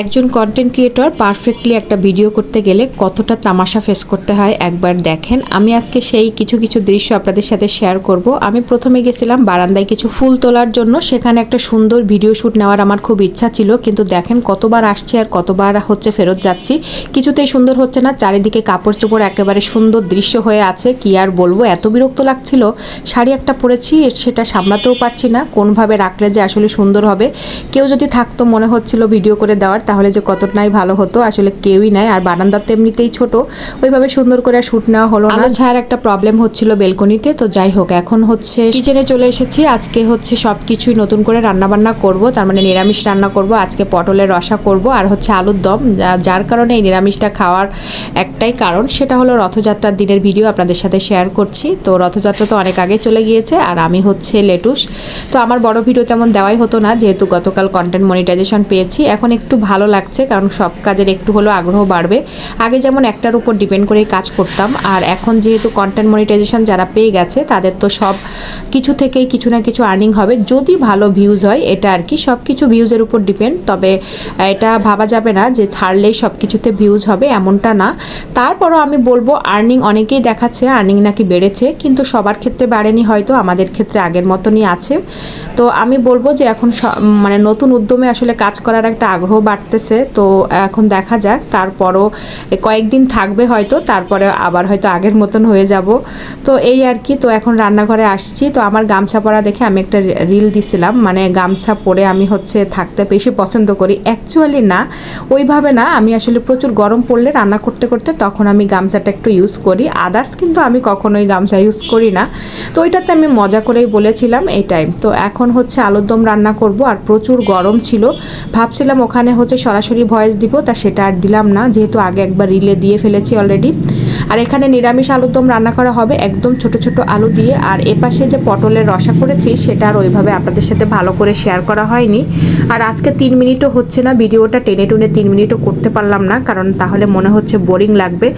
একজন content creator perfectly একটা video করতে গেলে কতটা তামাশা ফেস করতে হয় একবার দেখেন। আমি আজকে সেই কিছু কিছু দৃশ্য আপনাদের সাথে শেয়ার করব। আমি প্রথমে গেছিলাম বারান্দায় কিছু ফুল তোলার জন্য। সেখানে একটা সুন্দর ভিডিও শ্যুট নেওয়ার আমার খুব ইচ্ছা ছিল। কিন্তু দেখেন কতবার আসছি আর কতবার হচ্ছে ফেরত যাচ্ছি। কিছুতেই সুন্দর হচ্ছে না। চারিদিকে কাপড় চোপড় একেবারে সুন্দর দৃশ্য হয়ে আছে। কি আর বলব? এত বিরক্ত লাগছিল। শাড়ি একটা পরেছি, সেটা সামলাতেও পারছি না। কোনভাবে রাখলে যে আসলে সুন্দর হবে? কেউ যদি থাকতো মনে হচ্ছিল ভিডিও করে দেওয়ার। তাহলে যে কতটাই ভালো হতো, আসলে কেউই নাই। আর বারান্দার তো এমনিতেই ছোট, ওইভাবে সুন্দর করে শ্যুট নেওয়া হলো না। ছায়ার একটা প্রবলেম হচ্ছিল বেলকনিতে, তো যাই হোক, এখন হচ্ছে কিচেনে চলে এসেছি। আজকে হচ্ছে সব কিছুই নতুন করে রান্না বান্না করব, তার মানে নিরামিষ রান্না করব, আজকে পটলের রসা করব, আর হচ্ছে আলুর দম। যার কারণে এই নিরামিষটা খাওয়ার একটাই কারণ, সেটা হলো রথযাত্রার দিনের ভিডিও আপনাদের সাথে শেয়ার করছি। তো রথযাত্রা তো অনেক আগে চলে গিয়েছে, আর আমি হচ্ছে লেটুস। তো আমার বড় ভিডিও তেমন দেওয়াই হতো না, যেহেতু গতকাল কন্টেন্ট মনিটাইজেশন পেয়েছি। এখন একটু ভালো লাগছে, কারণ সব কাজের একটু হলেও আগ্রহ বাড়বে। আগে যেমন একটার উপর ডিপেন্ড করেই কাজ করতাম, আর এখন যেহেতু কন্টেন্ট মনিটাইজেশন যারা পেয়ে গেছে, তাদের তো সব কিছু থেকেই কিছু না কিছু আর্নিং হবে। যদি ভালো ভিউজ হয়, এটা আর কি, সব কিছু ভিউজের উপর ডিপেন্ড তবে এটা ভাবা যাবে না যে ছাড়লেই সব কিছুতে ভিউজ হবে, এমনটা না। তারপরও আমি বলব আর্নিং অনেকেই দেখাচ্ছে আর্নিং নাকি বেড়েছে, কিন্তু সবার ক্ষেত্রে বাড়েনি হয়তো, আমাদের ক্ষেত্রে আগের মতনই আছে। তো আমি বলব যে এখন মানে নতুন উদ্যমে আসলে কাজ করার একটা আগ্রহ বাড়তেছে তো এখন দেখা যাক, তারপরও কয়েকদিন থাকবে হয়তো, তারপরে আবার হয়তো আগের মতন হয়ে যাব। তো এই আর কি, তো এখন রান্নাঘরে আসছি, তো আমার গামছা পরা দেখে আমি একটা রিল দিছিলাম মানে গামছা পরে আমি হচ্ছে থাকতে বেশি পছন্দ করি। অ্যাকচুয়ালি না, ওইভাবে না, আমি আসলে প্রচুর গরম পড়লে রান্না করতে করতে তখন আমি গামছাটা একটু ইউজ করি। আদার্স কিন্তু আমি কখনোই গামছা ইউজ করি না। তো ওইটাতে আমি মজা করেই বলেছিলাম, এই টাইম তো এখন হচ্ছে আলুর দম রান্না করব, আর প্রচুর গরম ছিল। ভাবছিলাম ওখানে হচ্ছে সরাসরি ভয়েস দিব, তা সেটা আর দিলাম না, যেহেতু আগে একবার রিলে দিয়ে ফেলেছি অলরেডি আর এখানে নিরামিষ আলুর দম রান্না করা হবে, একদম ছোট ছোট আলু দিয়ে, আর এপাশে যে পটলের রসা করেছি, সেটা আর ওইভাবে আপনাদের সাথে ভালো করে শেয়ার করা হয়নি। আর আজকে তিন মিনিটও হচ্ছে না, ভিডিওটা টেনে টুনে তিন মিনিটও করতে পারলাম না, কারণ তাহলে মনে হচ্ছে বোরিং লাগবে।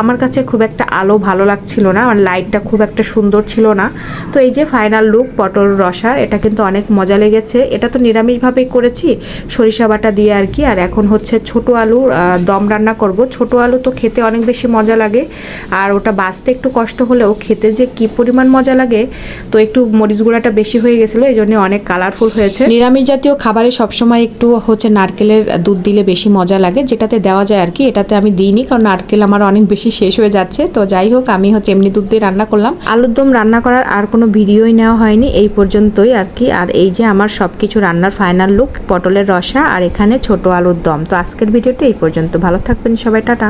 আমার কাছে খুব একটা আলো ভালো লাগছিল না আর লাইটটা খুব একটা সুন্দর ছিল না। তো এই যে ফাইনাল লুক পটল রসার, এটা কিন্তু অনেক মজা লেগেছে। এটা তো নিরামিষভাবেই করেছি, সরিষা বাটা দিয়ে আর কি আর এখন হচ্ছে ছোট আলু দম রান্না করব। ছোট আলু তো খেতে অনেক বেশি মজা লাগে আর ওটা বাঁচতে একটু কষ্ট হলেও খেতে যে কি পরিমাণ মজা লাগে তো একটু মরিচ গুঁড়াটা বেশি হয়ে গেছিল এই জন্য অনেক কালারফুল হয়েছে। নিরামিষ জাতীয় খাবারে সবসময় একটু হচ্ছে নারকেলের দুধ দিলে বেশি মজা লাগে যেটাতে দেওয়া যায় আর কি এটাতে আমি দিইনি কারণ নারকেল আমার অনেক বেশি শেষ হয়ে যাচ্ছে তো যাই হোক আমি হচ্ছে এমনি দুধ দিয়ে রান্না করলাম। আলুর দম রান্না করার আর কোনো ভিডিওই নেওয়া হয়নি এই পর্যন্তই আর কি আর এই যে আমার সব কিছু রান্নার ফাইনাল লুক পটলের রসা আর এখানে ছোট আলুর দম। তো আজকের ভিডিওটা এই পর্যন্ত। ভালো থাকবেন সবাই টাটা।